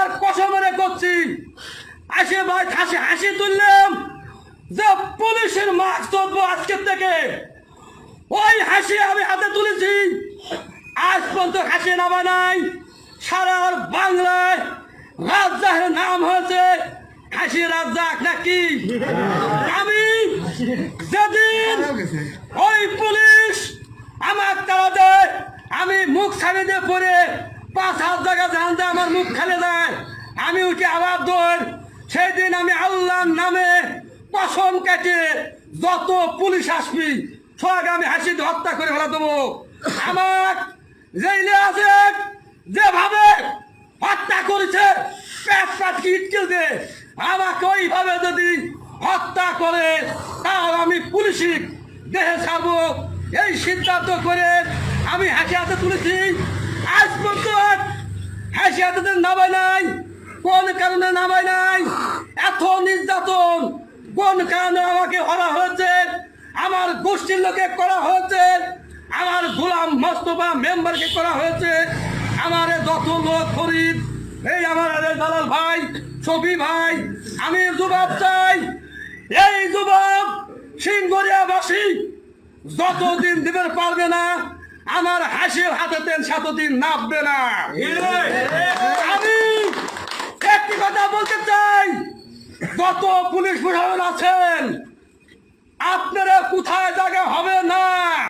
আল্লাহর কসমরে করছি। আসে ভাই, হাসি হাসি তুললাম। যে পুলিশের মাছ ধরবো আজকের থেকে। ওই হাসি আমি হাতে তুলেছি। আজ পর্যন্ত হাসি নামা নাই সারা বাংলায় রাজ্জাকের নাম হয়েছে হাসি রাজ্জাক নাকি? আমি যেদিন ওই পুলিশ আমার তারা দেয় আমি মুখ দিয়ে পরে পাঁচ হাত জায়গা জানতে আমার মুখ খেলে দেয়। আমি উঠে আবার দৌড়। সেই দিন আমি আল্লাহর নামে কসম কেটে যত পুলিশ আসবি, সব আমি হাসি দিয়ে হত্যা করে ফেলা দেবো। আমার জেলে আছে, যেভাবে হত্যা করেছে পেট পাট ইটকেল দে আমাকে ওইভাবে যদি হত্যা করে, তাহলে আমি পুলিশি দেহে ছাড়বো। এই সিদ্ধান্ত করে আমি হাসি হাতে তুলেছি। আজ পর্যন্ত হাতে নামাই নাই, কোন কারণে নামাই নাই, এত নির্যাতন, কোন কারণে আমাকে হরা হয়েছে, আমার গোষ্ঠীর লোকে করা হয়েছে, আমার গোলাম মোস্তফা মেম্বারকে করা হয়েছে, আমার যত লোক ফরিদ, এই আমার দালাল ভাই ছবি ভাই, আমি জবাব চাই, এই জবাব সিংহরিয়াবাসী যতদিন দিতে পারবে না আমার হাসির হাতে তেল সাতদিন নাববে না। আমি একটি কথা বলতে চাই যত পুলিশ প্রশাসন আছেন।